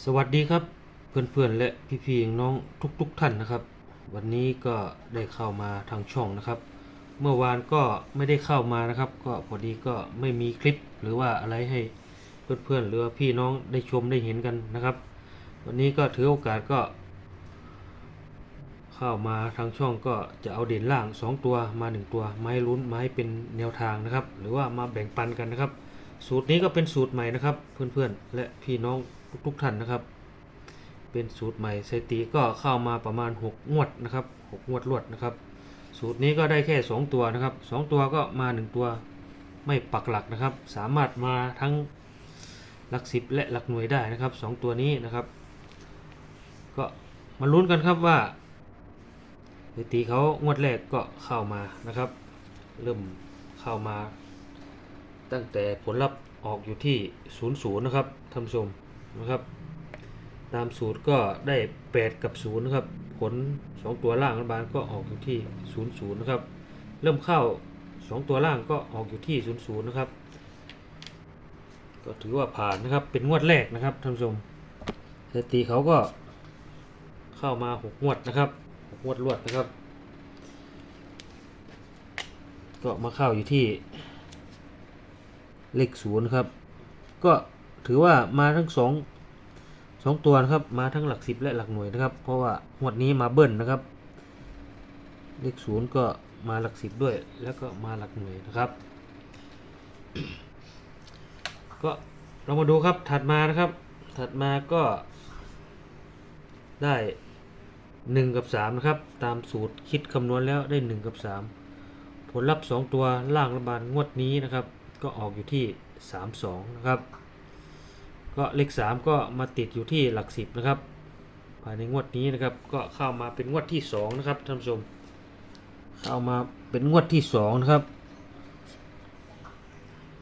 สวัสดีครับเพื่อนๆและพี่ๆน้องทุกๆท่านนะครับ วันนี้ก็ได้เข้ามาทางช่องนะครับ เมื่อวานก็ไม่ได้เข้ามานะครับ ก็พอดีก็ไม่มีคลิปหรือว่าอะไรให้เพื่อนๆหรือพี่น้องได้ชมได้เห็นกันนะครับ วันนี้ก็ถือโอกาสก็ เข้ามาทางช่องก็จะเอาเด่นล่าง 2 ตัวมา 1 ตัวไม้ลุ้นไม้เป็นแนวทางนะครับ หรือว่ามาแบ่งปันกันนะครับ สูตรนี้ก็เป็นสูตรใหม่นะครับ เพื่อนๆและพี่น้อง ทุกท่านนะครับ เป็นสูตรใหม่สติก็เข้ามาประมาณ 6 งวดนะครับ 6 งวดรวดนะครับ สูตรนี้ก็ได้แค่ 2 ตัวนะครับ 2 ตัวก็มา 1 ตัวไม่ปักหลักนะครับ สามารถมาทั้งหลักสิบและหลักหน่วยได้นะครับ 2 ตัวนี้นะครับ ก็มาลุ้นกันครับว่าสติเขางวดแรกก็เข้ามานะครับ เริ่มเข้ามา ตั้งแต่ผลลัพธ์ออกอยู่ที่ 0 0 นะครับท่านผู้ชม นะครับ ตามสูตรก็ได้ 8 กับ 0 นะครับ ผล 2 ตัวล่างรัฐบาลก็ออกอยู่ที่ 0 0 นะครับ เริ่มเข้า 2 ตัวล่างก็ออกอยู่ที่ 0 0 นะครับ ก็ถือว่าผ่านนะครับ เป็นงวดแรกนะครับท่านผู้ชมสถิติเขาก็เข้ามา 6 งวดนะครับ 6 งวดรวดนะครับ ก็มาเข้าอยู่ที่เลขศูนย์ครับ ก็ ถือว่ามาทั้งสองสองตัวนะครับ มาทั้งหลักสิบและหลักหน่วยนะครับ เพราะว่างวดนี้มาเบิ้ลนะครับ เลขศูนย์ก็มาหลักสิบด้วย แล้วก็มาหลักหน่วยนะครับ ก็เรามาดูครับถัดมานะครับ ถัดมาก็ได้หนึ่งกับสามนะครับ ตามสูตรคิดคำนวณแล้วได้หนึ่งกับสามผลลัพธ์สองตัวล่างรัฐบาลงวดนี้นะครับ ก็ออกอยู่ที่32นะครับ ก็เลข 3 ก็มาติดอยู่ที่หลัก 10 นะครับ ภายในงวดนี้นะครับก็เข้ามาเป็นงวดที่ 2 นะครับท่านผู้ชม เข้ามาเป็นงวดที่ 2 นะครับ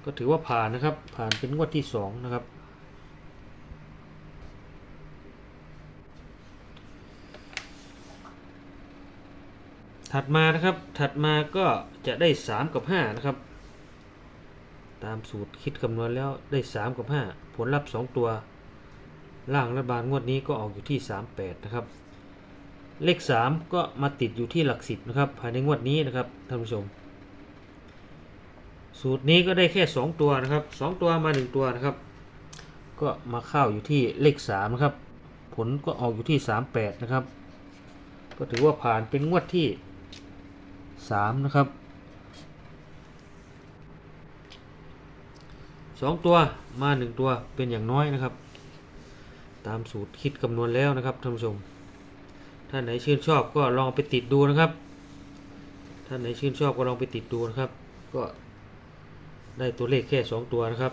ก็ถือว่าผ่านนะครับ ผ่านเป็นงวดที่ 2 นะครับถัดมานะครับ ถัดมาก็จะได้ 3 กับ 5 นะครับ ตามสูตรคิดคำนวณแล้วได้ 3 กับ 5 ผลลัพธ์ 2 ตัว ล่างรัฐบาลงวดนี้ก็ออกอยู่ที่ 38 นะครับ เลข 3 ก็มาติดอยู่ที่หลัก 10 นะครับ ภายในงวดนี้นะครับท่านผู้ชม สูตรนี้ก็ได้แค่ 2 ตัวนะครับ 2 ตัวมา 1 ตัวนะครับ ก็มาเข้าอยู่ที่เลข3นะครับ ผลก็ออกอยู่ที่ 38 นะครับ ก็ถือว่าผ่านเป็นงวดที่ 3 นะครับ สองตัวมาหนึ่งตัวเป็นอย่างน้อยนะครับ ตามสูตรคิดคำนวณแล้วนะครับท่านผู้ชม ท่านไหนชื่นชอบก็ลองไปติดดูนะครับ ท่านไหนชื่นชอบก็ลองไปติดดูนะครับ ก็ได้ตัวเลขแค่สองตัวนะครับ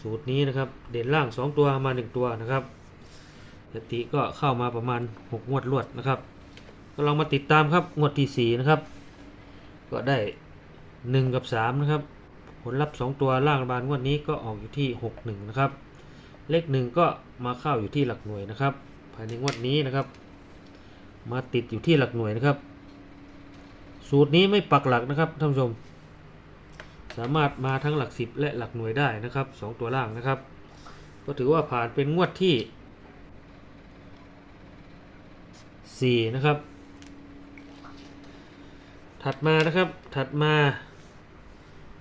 สูตรนี้นะครับเด่นล่างสองตัวมาหนึ่งตัวนะครับสติก็เข้ามาประมาณหกงวดรวดนะครับ ก็ลองมาติดตามครับงวดที่สี่นะครับ ก็ได้หนึ่งกับสามนะครับ ผลลัพธ์ 2 ตัวล่างบาลงวดนี้ก็ออกอยู่ที่ 61 นะครับ เลข 1 ก็มาเข้าอยู่ที่หลักหน่วยนะครับ ภายในงวดนี้นะครับ มาติดอยู่ที่หลักหน่วยนะครับ สูตรนี้ไม่ปักหลักนะครับท่านผู้ชม สามารถมาทั้งหลัก 10 และหลักหน่วยได้นะครับ 2 ตัวล่างนะครับ ก็ถือว่าผ่านเป็นงวดที่ 4 นะครับ ถัดมานะครับถัดมา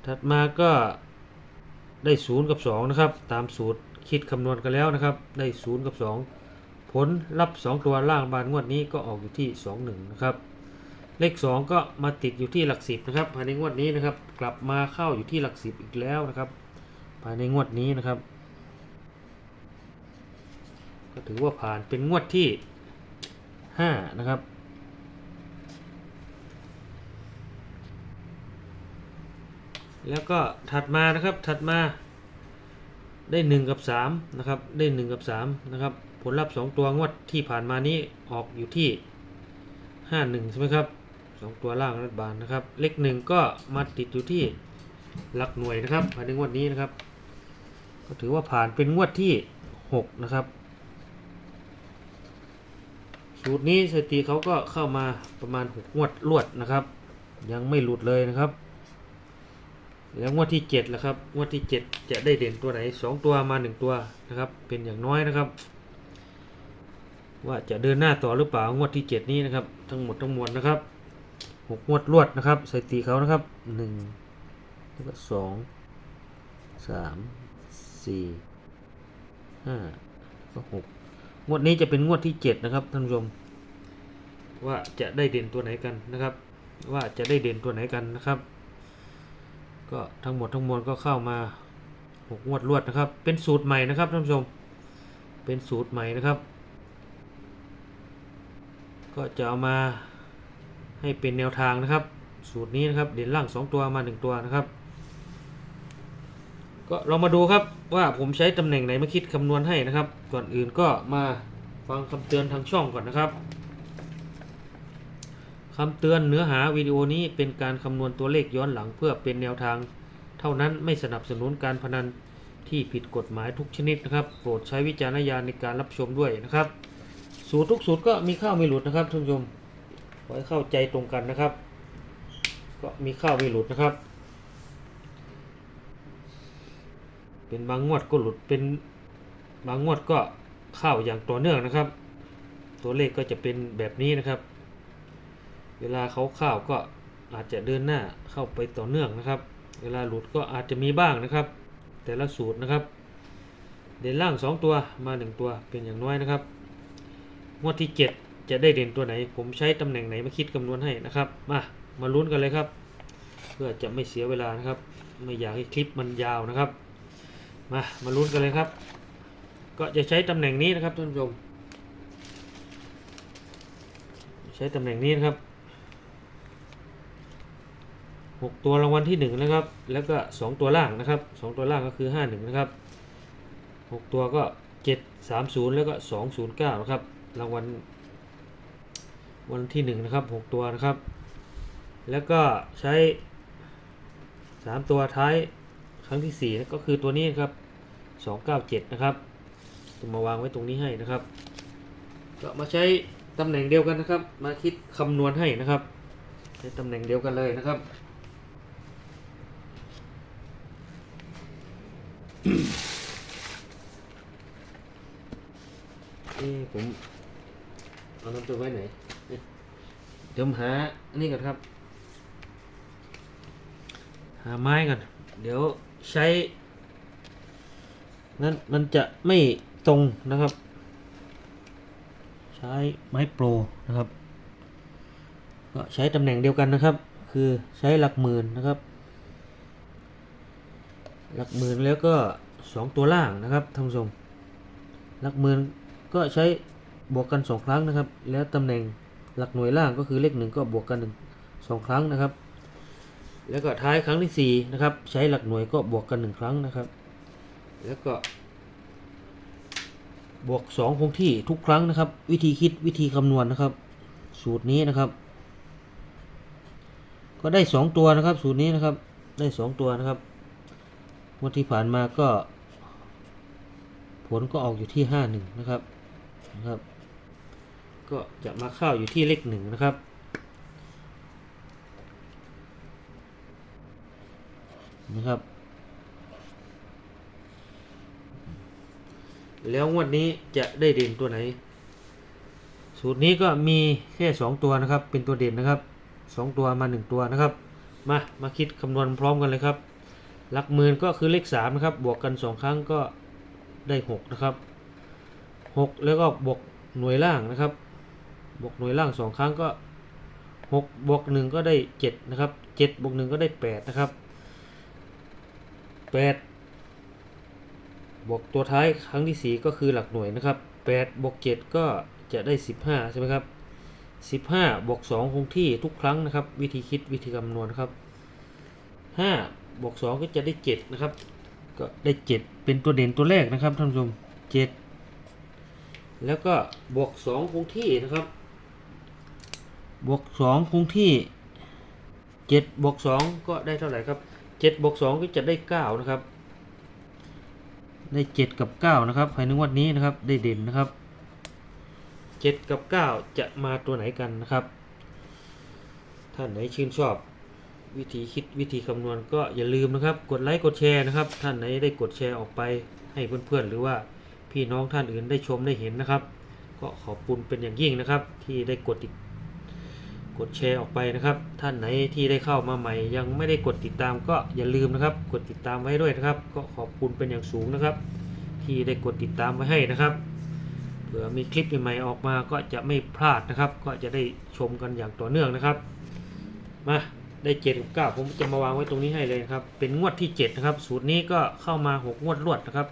ถัดมาก็ได้ 0 กับ 2 นะครับ ตามสูตรคิดคำนวณกันแล้วนะครับ ได้ 0 กับ 2 ผลลัพธ์2ตัวล่างบานงวดนี้ก็ออกอยู่ที่ 21 นะครับ เลข 2 ก็มาติดอยู่ที่หลัก 10 นะครับ ภายในงวดนี้นะครับ กลับมาเข้าอยู่ที่หลัก 10 อีกแล้วนะครับ ภายในงวดนี้นะครับ ก็ถือว่าผ่านเป็นงวดที่ 5 นะครับ แล้วก็ถัดมานะครับถัดมาได้ 1 กับ3นะครับได้ 1 กับ 3 นะครับ ผลลัพธ์ 2 ตัวงวดที่ผ่านมานี้ออกอยู่ที่ 51 ใช่ไหมครับ 2 ตัวล่างรัฐบาลนะครับ เลข1ก็มาติดอยู่ที่หลักหน่วยนะครับภายในงวดนี้นะครับ ก็ถือว่าผ่านเป็นงวดที่ 6 นะครับ สูตรนี้สถิติเขาก็เข้ามาประมาณ 6 งวดรวดนะครับ ยังไม่หลุดเลยนะครับ แล้วงวดที่7ล่ะครับ งวดที่7จะได้เด่นตัวไหน2ตัวมา1ตัวนะครับ เป็นอย่างน้อยนะครับ ว่าจะเดินหน้าต่อหรือเปล่างวดที่เจ็ดนี้นะครับ ทั้งหมดทั้งมวลนะครับหกงวดรวดนะครับสถิติเขานะครับหนึ่งแล้วก็สองสามสี่ห้าก็หกงวดนี้จะเป็นงวดที่เจ็ดนะครับท่านผู้ชม ว่าจะได้เด่นตัวไหนกันนะครับ ว่าจะได้เด่นตัวไหนกันนะครับ ก็ทั้งหมดทั้งมวลก็เข้ามาหกงวดรวดนะครับ เป็นสูตรใหม่นะครับท่านผู้ชม เป็นสูตรใหม่นะครับ ก็จะเอามาให้เป็นแนวทางนะครับ สูตรนี้นะครับเด่นล่าง 2 ตัวมา 1 ตัวนะครับ ก็เรามาดูครับว่าผมใช้ตำแหน่งไหนมาคิดคำนวณให้นะครับ ก่อนอื่นก็มาฟังคำเตือนทางช่องก่อนนะครับ คำเตือนเนื้อหาวิดีโอนี้เป็นการคำนวณตัวเลขย้อนหลังเพื่อเป็นแนวทาง เท่านั้นไม่สนับสนุนการพนันที่ผิดกฎหมายทุกชนิดนะครับ โปรดใช้วิจารณญาณในการรับชมด้วยนะครับ สูตรทุกสูตรก็มีข้าวมีหลุดนะครับท่านผู้ชมขอให้เข้าใจตรงกันนะครับ ก็มีข้าวมีหลุดนะครับ เป็นบางงวดก็หลุดเป็นบางงวดก็เข้าอย่างต่อเนื่องนะครับ ตัวเลขก็จะเป็นแบบนี้นะครับ เวลาเขาเข้าก็อาจจะเดินหน้าเข้าไปต่อเนื่องนะครับ เวลาหลุดก็อาจจะมีบ้างนะครับ แต่ละสูตรนะครับ เด่นล่าง 2 ตัวมา 1 ตัวเป็นอย่างน้อยนะครับ งวดที่ 7 จะได้เด่นตัวไหน ผมใช้ตำแหน่งไหนมาคิดคำนวณให้นะครับ มามาลุ้นกันเลยครับ เพื่อจะไม่เสียเวลานะครับ ไม่อยากให้คลิปมันยาวนะครับ มามาลุ้นกันเลยครับ ก็จะใช้ตำแหน่งนี้นะครับท่านผู้ชมใช้ตำแหน่งนี้นะครับ หกตัวรางวัลที่หนึ่งนะครับ แล้วก็สองตัวล่างนะครับสองตัวล่างก็คือห้าหนึ่งนะครับหกตัวก็เจ็ดสามศูนย์แล้วก็สองศูนย์เก้านะครับ รางวัลวันที่หนึ่งนะครับหกตัวนะครับ แล้วก็ใช้สามตัวท้ายครั้งที่สี่ก็คือตัวนี้นครับสองเก้าเจ็ดนะครับจะมาวางไว้ตรงนี้ให้นะครับก็มาใช้ตำแหน่งเดียวกันนะครับ มาคิดคำนวณให้นะครับ ใช้ตำแหน่งเดียวกันเลยนะครับ เอ้ผมเอาน้ำตัวไว้ไหน เดี๋ยวหา อันนี้ก่อนครับ หาไม้ก่อน เดี๋ยวใช้ นั้นมันจะไม่ตรงนะครับ ใช้ไม้โปรนะครับ ก็ใช้ตำแหน่งเดียวกันนะครับ คือใช้หลักหมื่นนะครับ หลักหมื่นแล้วก็สองตัวล่างนะครับท่านผู้ชมหลักหมื่นก็ใช้บวกกันสองครั้งนะครับ แล้วตำแหน่งหลักหน่วยล่างก็คือเลขหนึ่งก็บวกกันหนึ่งสองครั้งนะครับ แล้วก็ท้ายครั้งที่สี่นะครับใช้หลักหน่วยก็บวกกันหนึ่งครั้งนะครับ แล้วก็ บวกสองคงที่ทุกครั้งนะครับ วิธีคิดวิธีคำนวณนะครับ สูตรนี้นะครับ ก็ได้สองตัวนะครับ สูตรนี้นะครับได้สองตัวนะครับ งวดที่ผ่านมาก็ ผลก็ออกอยู่ที่ห้าหนึ่งนะครับนะครับ ก็จะมาเข้าอยู่ที่เลขหนึ่งนะครับ นะครับ แล้วงวดนี้จะได้เด่นตัวไหน สูตรนี้ก็มีแค่สองตัวนะครับ เป็นตัวเด่นนะครับสองตัวมาหนึ่งตัวนะครับ มา มาคิดคำนวณพร้อมกันเลยครับ หลักหมื่นก็คือเลขสามนะครับ บวกกันสองครั้งก็ได้หกนะครับหกแล้วก็บวกหน่วยล่างนะครับ บวกหน่วยล่างสองครั้งก็หกบวกหนึ่งก็ได้เจ็ดนะครับเจ็ดบวกหนึ่งก็ได้แปดนะครับแปดบวกตัวท้ายครั้งที่สี่ก็คือหลักหน่วยนะครับแปดบวกเจ็ดก็จะได้สิบห้าใช่ไหมครับสิบห้าบวกสองคงที่ทุกครั้งนะครับ วิธีคิดวิธีคำนวณครับห้า บวกสองก็จะได้เจ็ดนะครับ ก็ได้เจ็ดเป็นตัวเด่นตัวแรกนะครับท่านผู้ชมเจ็ดแล้วก็บวกสองคงที่นะครับ บวกสองคงที่เจ็ดบวกสองก็ได้เท่าไหร่ครับเจ็ดบวกสองก็จะได้เก้านะครับ ได้เจ็ดกับเก้านะครับภายในงวันนี้นะครับได้เด่นนะครับเจ็ดกับเก้าจะมาตัวไหนกันนะครับ ท่านไหนชื่นชอบ วิธีคิดวิธีคำนวณก็อย่าลืมนะครับ กดไลค์กดแชร์นะครับ ท่านไหนได้กดแชร์ออกไปให้เพื่อนๆ หรือว่าพี่น้องท่านอื่นได้ชมได้เห็นนะครับ ก็ขอบคุณเป็นอย่างยิ่งนะครับ ที่ได้กดติดกดแชร์ออกไปนะครับ ท่านไหนที่ได้เข้ามาใหม่ ยังไม่ได้กดติดตามก็อย่าลืมนะครับ กดติดตามไว้ด้วยนะครับ ก็ขอบคุณเป็นอย่างสูงนะครับ ที่ได้กดติดตามไว้ให้นะครับเผื่อมีคลิปใหม่ๆออกมาก็จะไม่พลาดนะครับ ก็จะได้ชมกันอย่างต่อเนื่องนะครับ มา ได้7กับ9ผมจะมาวางไว้ตรงนี้ให้เลยครับเป็นงวดที่7นะครับสูตรนี้ก็เข้ามา6งวดรวดนะครับ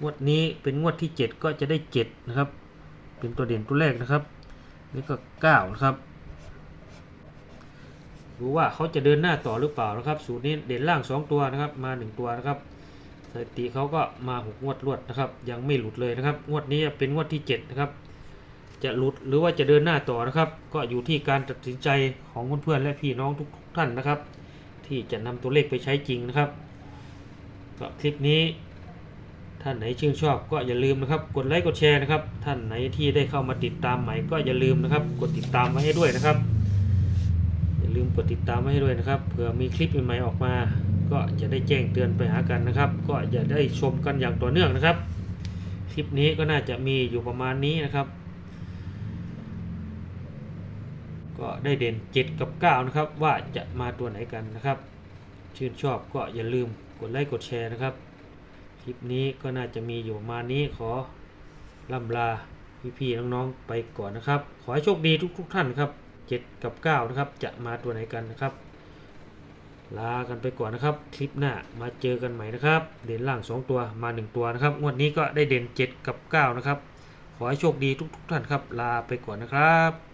งวดนี้เป็นงวดที่7ก็จะได้7นะครับ เป็นตัวเด่นตัวแรกนะครับนี่ก็9นะครับดูว่าเขาจะเดินหน้าต่อหรือเปล่านะครับ สูตรนี้เด่นล่าง2ตัวนะครับ มา1ตัวนะครับสถิติเขาก็มา6งวดรวดนะครับ ยังไม่หลุดเลยนะครับ งวดนี้เป็นงวดที่7นะครับ จะหลุดหรือว่าจะเดินหน้าต่อนะครับ ก็อยู่ที่การตัดสินใจของเพื่อนๆและพี่น้องทุกท่านนะครับ ที่จะนำตัวเลขไปใช้จริงนะครับก็คลิปนี้ ท่านไหนชื่นชอบก็อย่าลืมนะครับ กดไลค์กดแชร์นะครับ ท่านไหนที่ได้เข้ามาติดตามใหม่ก็อย่าลืมนะครับ กดติดตามไว้ให้ด้วยนะครับ อย่าลืมกดติดตามไว้ให้ด้วยนะครับเผื่อมีคลิปใหม่ๆออกมา ก็จะได้แจ้งเตือนไปหากันนะครับ ก็จะได้ชมกันอย่างต่อเนื่องนะครับคลิปนี้ก็น่าจะมีอยู่ประมาณนี้นะครับ ก็ได้เด่น 7 กับ 9 นะครับ ว่าจะมาตัวไหนกันนะครับ ชื่นชอบก็อย่าลืมกดไลค์กดแชร์นะครับ คลิปนี้ก็น่าจะมีอยู่มานี้ขอล่ำลาพี่ๆน้องๆไปก่อนนะครับ ขอให้โชคดีทุก ๆ ท่านครับ 7 กับ 9 นะครับ จะมาตัวไหนกันนะครับ ลากันไปก่อนนะครับ คลิปหน้ามาเจอกันใหม่นะครับ เด่นล่าง 2 ตัวมา 1 ตัวนะครับงวดนี้ก็ได้เด่น 7 กับ 9 นะครับ ขอให้โชคดีทุก ๆ ท่านครับ ลาไปก่อนนะครับ